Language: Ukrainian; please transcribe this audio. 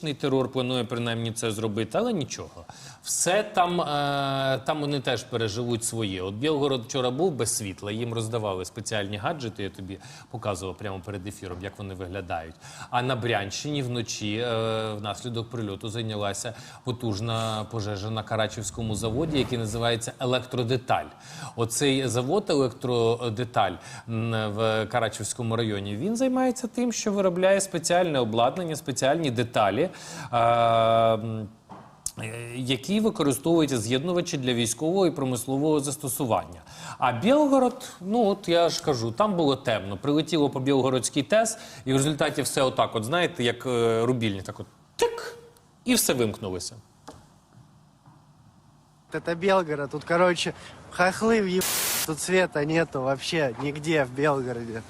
економічний терор планує принаймні це зробити, але нічого. Все там, е, там вони теж переживуть своє. От Білгород вчора був без світла, їм роздавали спеціальні гаджети. Я тобі показував прямо перед ефіром, як вони виглядають. А на Брянщині вночі е, внаслідок прильоту зайнялася потужна пожежа на Карачівському заводі, який називається Електродеталь. Оцей завод Електродеталь в Карачівському районі він займається тим, що виробляє спеціальне обладнання, спеціальні деталі. Е, які використовують з'єднувачі для військового і промислового застосування. А Білгород, ну от я ж кажу, там було темно. Прилетіло по Білгородській ТЕС, і в результаті все отак, от знаєте, як е, рубільник, так от тик, і все вимкнулося. Это Белгород. Тут, короче, хохлы в Тут света нету вообще нигде в Белгороде.